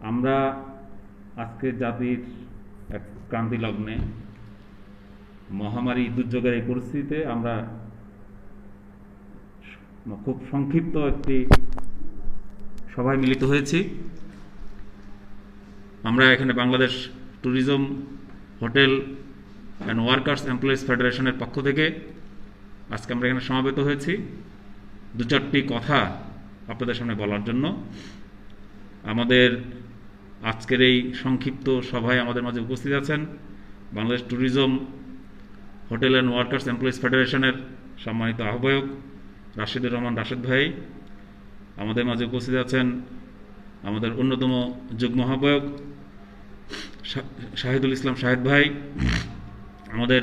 আমরা আজকে জাতির এক ক্রান্তি লগ্নে মহামারী দুর্যোগের এই পরিস্থিতিতে আমরা খুব সংক্ষিপ্ত একটি সভায় মিলিত হয়েছি। আমরা এখানে Bangladesh tourism hotel and workers employees ফেডারেশনের পক্ষ থেকে আজকে আমরা এখানে সমাবেত হয়েছি। দু চারটি কথা আপনাদের সামনে বলার জন্য। আমাদের আজকের এই সংক্ষিপ্ত সভায় আমাদের মাঝে উপস্থিত আছেন Bangladesh tourism hotel and workers employees ফেডারেশনের সম্মানিত আহ্বায়ক রাশিদুর রহমান রাশেদ ভাই। আমাদের মাঝে উপস্থিত আছেন আমাদের অন্যতম যুগ্ম আহ্বায়ক শাহিদুল ইসলাম শাহেদ ভাই, আমাদের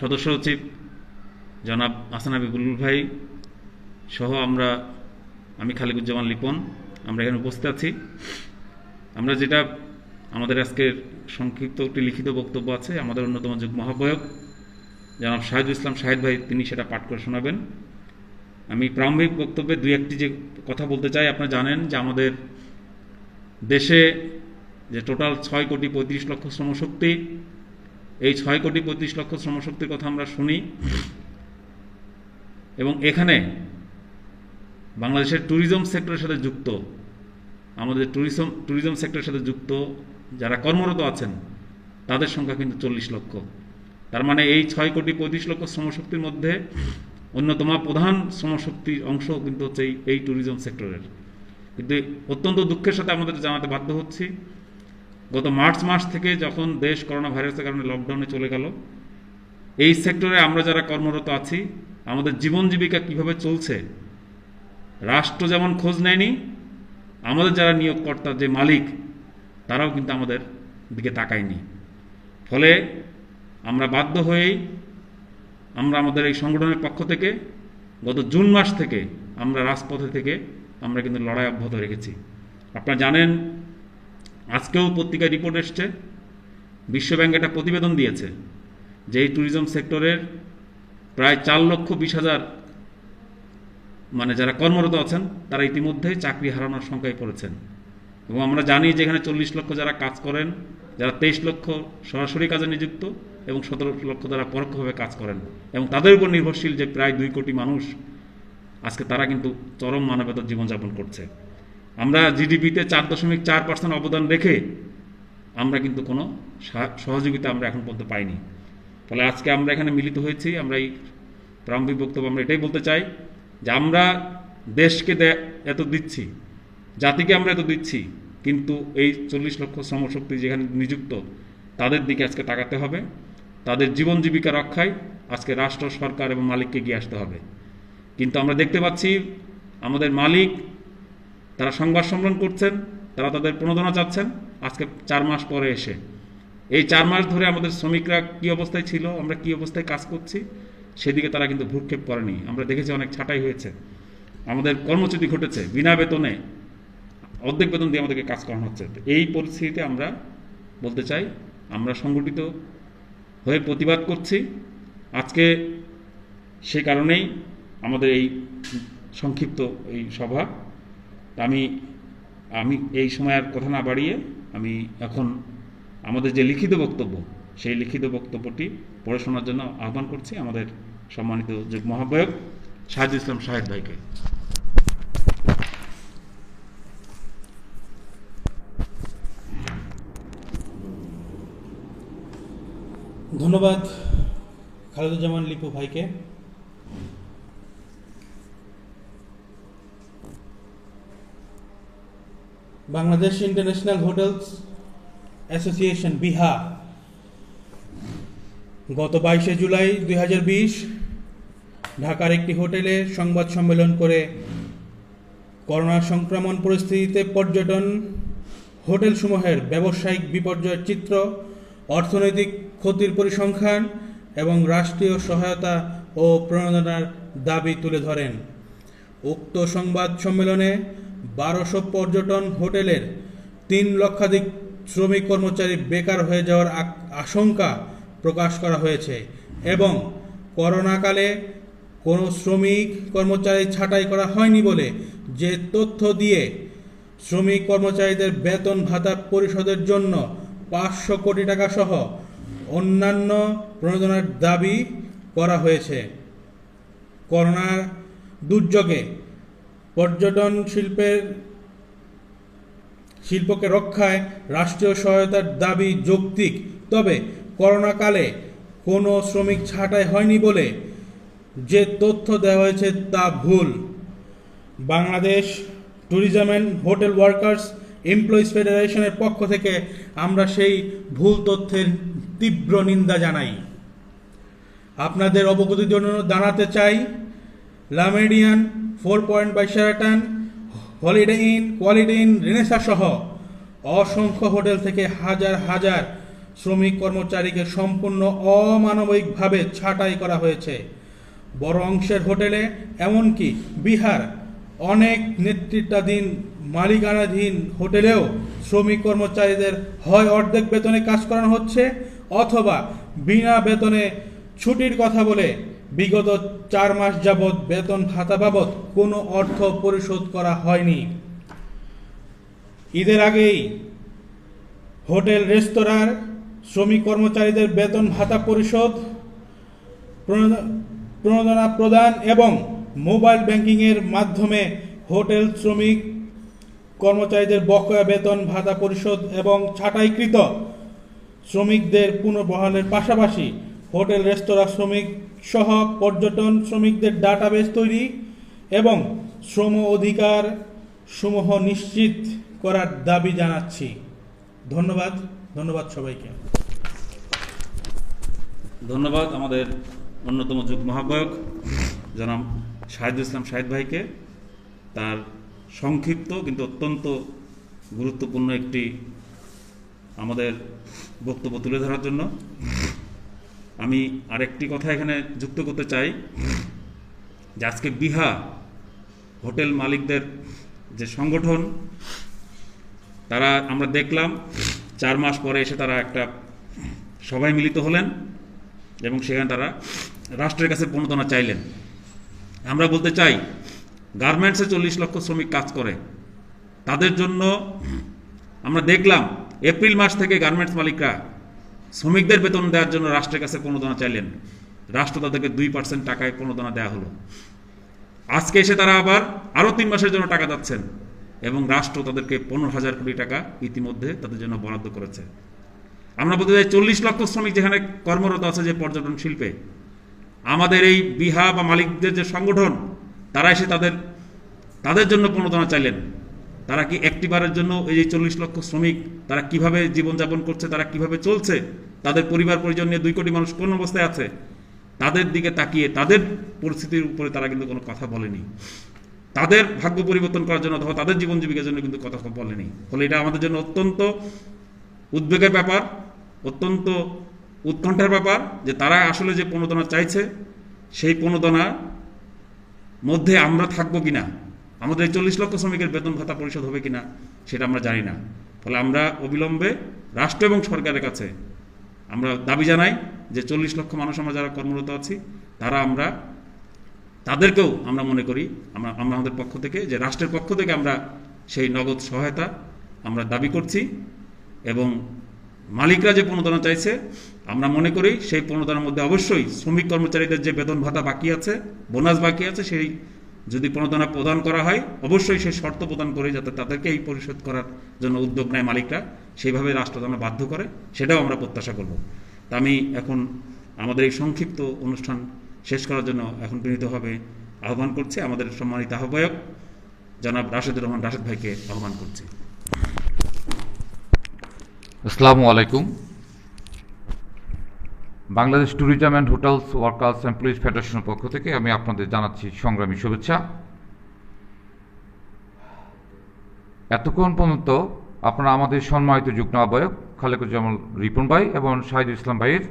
সদস্য সচিব জনাব আসানাবি বুলুল ভাই সহ আমরা, আমি খালিকুজ্জামান লিপন, আমরা এখানে উপস্থিত আছি। আমরা যেটা, আমাদের আজকের সংক্ষিপ্ত একটি লিখিত বক্তব্য আছে, আমাদের অন্যতম যুগ আহ্বায়ক জনাব শাহিদুল ইসলাম শাহেদ ভাই, তিনি সেটা পাঠ করে শোনাবেন। আমি প্রারম্ভিক বক্তব্যে দুই একটি যে কথা বলতে চাই, আপনারা জানেন যে আমাদের দেশে যে টোটাল ছয় কোটি পঁয়ত্রিশ লক্ষ শ্রমশক্তি, এই ছয় কোটি পঁয়ত্রিশ লক্ষ শ্রমশক্তির কথা আমরা শুনি। এবং এখানে বাংলাদেশের ট্যুরিজম সেক্টরের সাথে যুক্ত আমাদের ট্যুরিজম ট্যুরিজম সেক্টরের সাথে যুক্ত যারা কর্মরত আছেন, তাদের সংখ্যা কিন্তু চল্লিশ লক্ষ। তার মানে এই ছয় কোটি পঁয়ত্রিশ লক্ষ শ্রমশক্তির মধ্যে অন্যতম প্রধান শ্রমশক্তির অংশ কিন্তু হচ্ছে এই ট্যুরিজম সেক্টরের কিন্তু অত্যন্ত দুঃখের সাথে আমাদের জানাতে বাধ্য হচ্ছি, গত মার্চ মাস থেকে যখন দেশ করোনা ভাইরাসের কারণে লকডাউনে চলে গেল, এই সেক্টরে আমরা যারা কর্মরত আছি, আমাদের জীবন জীবিকা কীভাবে চলছে, রাষ্ট্র যেমন খোঁজ নেয়নি আমাদের যারা নিয়োগকর্তা, যে মালিক, তারাও কিন্তু আমাদের দিকে তাকায়নি। ফলে আমরা বাধ্য হয়েই আমরা আমাদের এই সংগঠনের পক্ষ থেকে গত জুন মাস থেকে আমরা রাজপথে থেকে আমরা কিন্তু লড়াই অব্যাহত রেখেছি। আপনারা জানেন, আজকেও পত্রিকায় রিপোর্ট এসছে, বিশ্বব্যাংক একটা প্রতিবেদন দিয়েছে যে এই ট্যুরিজম সেক্টরের প্রায় চার লক্ষ বিশ হাজার মানে যারা কর্মরত আছেন, তারা ইতিমধ্যেই চাকরি হারানোর সংখ্যায় পড়েছেন। এবং আমরা জানি যে এখানে চল্লিশ লক্ষ যারা কাজ করেন, যারা তেইশ লক্ষ সরাসরি কাজে নিযুক্ত এবং সতেরো লক্ষ তারা পরোক্ষভাবে কাজ করেন। এবং তাদের উপর নির্ভরশীল যে প্রায় দুই কোটি মানুষ, আজকে তারা কিন্তু চরম মানবতার জীবনযাপন করছে। আমরা জিডিপিতে চার দশমিক চার পার্সেন্ট অবদান রেখে আমরা কিন্তু কোনো সহযোগিতা আমরা এখন পর্যন্ত পাইনি। ফলে আজকে আমরা এখানে মিলিত হয়েছি, আমরা এই প্রারম্ভিক বক্তব্য আমরা এটাই বলতে চাই যে আমরা দেশকে এত দিচ্ছি, জাতিকে আমরা এত দিচ্ছি, কিন্তু এই চল্লিশ লক্ষ শ্রমশক্তি যেখানে নিযুক্ত, তাদের দিকে আজকে তাকাতে হবে। তাদের জীবন জীবিকা রক্ষায় আজকে রাষ্ট্র, সরকার এবং মালিককে গিয়ে আসতে হবে। কিন্তু আমরা দেখতে পাচ্ছি, আমাদের মালিক, তারা সংবাদ সম্মেলন করছেন, তারা তাদের প্রণোদনা চাচ্ছেন, আজকে চার মাস পরে এসে। এই চার মাস ধরে আমাদের শ্রমিকরা কি অবস্থায় ছিল, আমরা কি অবস্থায় কাজ করছি সেদিকে তারা কিন্তু ভ্রুক্ষেপ করেনি। আমরা দেখেছি অনেক ছাঁটাই হয়েছে। আমাদের কর্মচ্যুতি ঘটেছে, বিনা বেতনে অর্ধেক বেতন দিয়ে আমাদেরকে কাজ করানো হচ্ছে। এই পরিস্থিতিতে আমরা বলতে চাই, আমরা সংগঠিত হয়ে প্রতিবাদ করছি। আজকে সে কারণেই আমাদের এই সংক্ষিপ্ত এই সভা। আমি আমি এই সময় আর কথা না বাড়িয়ে আমি এখন আমাদের যে লিখিত বক্তব্য সেই লিখিত বক্তব্যটি পড়ে শোনার জন্য আহ্বান করছি আমাদের সম্মানিত যুগ আহ্বায়ক শাহিদ ইসলাম শাহেদ ভাইকে। ধন্যবাদ খালেদুজ্জামান লিপু ভাইকে। বাংলাদেশ ইন্টারন্যাশনাল হোটেলস অ্যাসোসিয়েশন বিহা গত বাইশে জুলাই দু হাজার বিশ ঢাকার একটি হোটেলে সংবাদ সম্মেলন করে করোনা সংক্রমণ পরিস্থিতিতে পর্যটন হোটেলসমূহের ব্যবসায়িক বিপর্যয়ের চিত্র, অর্থনৈতিক ক্ষতির পরিসংখ্যান এবং রাষ্ট্রীয় সহায়তা ও প্রণোদনার দাবি তুলে ধরেন। উক্ত সংবাদ সম্মেলনে বারোশো পর্যটন হোটেলের তিন লক্ষাধিক শ্রমিক কর্মচারী বেকার হয়ে যাওয়ার আশঙ্কা প্রকাশ করা হয়েছে এবং করোনাকালে কোনো শ্রমিক কর্মচারী ছাঁটাই করা হয়নি বলে যে তথ্য দিয়ে শ্রমিক কর্মচারীদের বেতন ভাতা পরিশোধের জন্য পাঁচশো কোটি টাকা সহ অন্যান্য প্রণোদনার দাবি করা হয়েছে। করোনার দুর্যোগে পর্যটন শিল্পের শিল্পকে রক্ষায় রাষ্ট্রীয় সহায়তার দাবি যৌক্তিক, তবে করোনাকালে কোনো শ্রমিক ছাঁটাই হয়নি বলে যে তথ্য দেওয়া হয়েছে তা ভুল। Bangladesh tourism and hotel workers employees ফেডারেশনের পক্ষ থেকে আমরা সেই ভুল তথ্যের তীব্র নিন্দা জানাই। আপনাদের অবগতির জন্য জানাতে চাই Le Meridien four points by Sheraton Holiday Inn quality inn Renaissance সহ অসংখ্য হোটেল থেকে হাজার হাজার শ্রমিক কর্মচারীকে সম্পূর্ণ অমানবিকভাবে ছাঁটাই করা হয়েছে। বড় অংশের হোটেলে, এমনকি বিহার অনেক নেতৃত্বাধীন, মালিকানাধীন হোটেলেও শ্রমিক কর্মচারীদের হয় অর্ধেক বেতনে কাজ করানো হচ্ছে, অথবা বিনা বেতনে ছুটির কথা বলে বিগত চার মাস যাবৎ বেতন ভাতা বাবদ কোনো অর্থ পরিশোধ করা হয়নি। ঈদের আগেই হোটেল, রেস্তোরাঁর শ্রমিক কর্মচারীদের বেতন ভাতা পরিশোধ, প্রণোদ- প্রণোদনা প্রদান এবং মোবাইল ব্যাংকিংয়ের মাধ্যমে হোটেল শ্রমিক কর্মচারীদের বকেয়া বেতন ভাতা পরিশোধ এবং ছাঁটাইকৃত শ্রমিকদের পুনর্বহালের পাশাপাশি হোটেল, রেস্তোরাঁ শ্রমিক সহ পর্যটন শ্রমিকদের ডাটাবেস তৈরি এবং শ্রম অধিকার সমূহ নিশ্চিত করার দাবি জানাচ্ছি। ধন্যবাদ। ধন্যবাদ সবাইকে। ধন্যবাদ আমাদের অন্যতম যুগ মহাবয়ক জনাব শাহিদুল ইসলাম শাহিদ ভাইকে। তার সংক্ষিপ্ত কিন্তু অত্যন্ত গুরুত্বপূর্ণ একটি আমাদের বক্তব্য তুলে ধরার জন্য। আমি আরেকটি কথা এখানে যুক্ত করতে চাই, যে আজকে বিহা হোটেল মালিকদের যে সংগঠন তারা, আমরা দেখলাম চার মাস পরে এসে তারা একটা সবাই মিলিত হলেন এবং সেখানে তারা রাষ্ট্রের কাছে প্রণোদনা চাইলেন। আমরা বলতে চাই, গার্মেন্টসে চল্লিশ লক্ষ শ্রমিক কাজ করে। তাদের জন্য আমরা দেখলাম, এপ্রিল মাস থেকে গার্মেন্টস মালিকরা শ্রমিকদের বেতন দেওয়ার জন্য রাষ্ট্রের কাছে প্রণোদনা চাইলেন। রাষ্ট্র তাদেরকে দুই পার্সেন্ট টাকায় প্রণোদনা দেওয়া হলো। আজকে এসে তারা আবার আরও তিন মাসের জন্য টাকা যাচ্ছেন। এবং রাষ্ট্র তাদেরকে পনেরো হাজার কোটি টাকা ইতিমধ্যে তাদের জন্য বরাদ্দ করেছে। আমরা বলতে চাই চল্লিশ লক্ষ শ্রমিক যেখানে কর্মরত আছে যে পর্যটন শিল্পে, আমাদের এই বিহা বা মালিকদের যে সংগঠন, তারা এসে তাদের তাদের জন্য প্রণোদনা চাইলেন। তারা কি একটিবারের জন্য এই যে চল্লিশ লক্ষ শ্রমিক, তারা কীভাবে জীবনযাপন করছে, তারা কীভাবে চলছে, তাদের পরিবার পরিজন নিয়ে দুই কোটি মানুষ কোন অবস্থায় আছে, তাদের দিকে তাকিয়ে তাদের পরিস্থিতির উপরে তারা কিন্তু কোনো কথা বলেনি। তাদের ভাগ্য পরিবর্তন করার জন্য অথবা তাদের জীবন জীবিকার জন্য কিন্তু কথা বলেনি ফলে এটা আমাদের জন্য অত্যন্ত উদ্বেগের ব্যাপার, অত্যন্ত উৎকণ্ঠার ব্যাপার যে তারা আসলে যে প্রণোদনা চাইছে, সেই প্রণোদনার মধ্যে আমরা থাকব কিনা, আমাদের এই চল্লিশ লক্ষ শ্রমিকের বেতন ভাতা পরিশোধ হবে কিনা, সেটা আমরা জানি না। ফলে আমরা অবিলম্বে রাষ্ট্র এবং সরকারের কাছে আমরা দাবি জানাই যে চল্লিশ লক্ষ মানুষ আমরা যারা কর্মরত আছি, তারা আমরা তাদেরকেও আমরা মনে করি, আমরা আমরা আমাদের পক্ষ থেকে, যে রাষ্ট্রের পক্ষ থেকে আমরা সেই নগদ সহায়তা আমরা দাবি করছি এবং মালিকরা যে প্রণোদনা চাইছে, আমরা মনে করি সেই প্রণোদনার মধ্যে অবশ্যই শ্রমিক কর্মচারীদের যে বেতন ভাতা বাকি আছে, বোনাস বাকি আছে, সেই যদি প্রণোদনা প্রদান করা হয়, অবশ্যই সেই শর্ত প্রদান করে যাতে তাদেরকে এই পরিশোধ করার জন্য উদ্যোগ নেয় মালিকরা। সেইভাবে রাষ্ট্র যেন বাধ্য করে, সেটাও আমরা প্রত্যাশা করব। তা আমি এখন আমাদের এই সংক্ষিপ্ত অনুষ্ঠান শেষ করার জন্য এখন বিনীতভাবে আহ্বান করছি আমাদের সম্মানিত আহ্বায়ক জনাব রাশেদুর রহমান রাশেদ ভাইকে আহ্বান করছি। আসসালামু আলাইকুম। Bangladesh tourism and hotels workers employees ফেডারেশনের পক্ষ থেকে আমি আপনাদের জানাচ্ছি সংগ্রামী শুভেচ্ছা। এতক্ষণ পর্যন্ত আপনারা আমাদের সম্মানিত যুগ্ম আহ্বায়ক খালেকুজ্জামান রিপন ভাই এবং শাহিদুল ইসলাম ভাইয়ের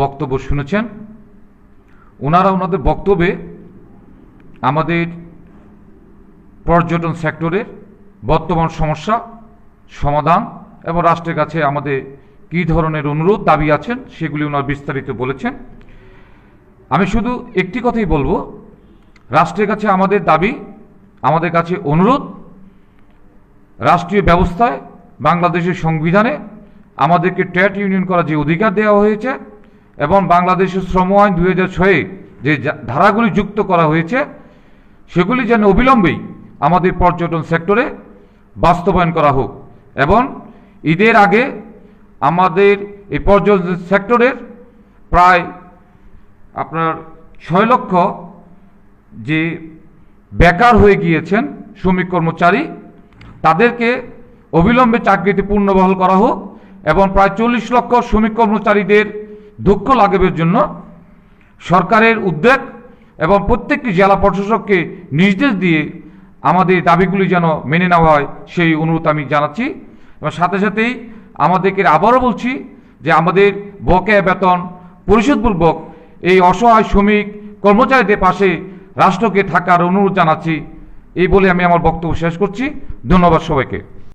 বক্তব্য শুনেছেন। ওনারা ওনাদের বক্তব্যে আমাদের পর্যটন সেক্টরের বর্তমান সমস্যা, সমাধান এবং রাষ্ট্রের কাছে আমাদের কী ধরনের অনুরোধ দাবি আছেন সেগুলি ওনার বিস্তারিত বলেছেন। আমি শুধু একটি কথাই বলব, রাষ্ট্রের কাছে আমাদের দাবি, আমাদের কাছে অনুরোধ, রাষ্ট্রীয় ব্যবস্থায় বাংলাদেশের সংবিধানে আমাদেরকে ট্রেড ইউনিয়ন করার যে অধিকার দেওয়া হয়েছে এবং বাংলাদেশের শ্রম আইন দুই হাজার ছয়ে যে ধারাগুলি যুক্ত করা হয়েছে, সেগুলি যেন অবিলম্বেই আমাদের পর্যটন সেক্টরে বাস্তবায়ন করা হোক এবং ঈদের আগে আমাদের এই পর্যটন সেক্টরের প্রায় আপনার ছয় লক্ষ যে বেকার হয়ে গিয়েছেন শ্রমিক কর্মচারী, তাদেরকে অবিলম্বে চাকরিতে পূর্ণবহাল করা হোক এবং প্রায় চল্লিশ লক্ষ শ্রমিক কর্মচারীদের দুঃখ লাঘবের জন্য সরকারের উদ্যোগ এবং প্রত্যেকটি জেলা প্রশাসককে নির্দেশ দিয়ে আমাদের দাবিগুলি যেন মেনে নেওয়া হয়, সেই অনুরোধ আমি জানাচ্ছি। এবং সাথে সাথেই আমাদেরকে আবারও বলছি যে আমাদের বকেয়া বেতন পরিশোধপূর্বক এই অসহায় শ্রমিক কর্মচারীদের পাশে রাষ্ট্রকে থাকার অনুরোধ জানাচ্ছি। এই বলে আমি আমার বক্তব্য শেষ করছি। ধন্যবাদ সবাইকে।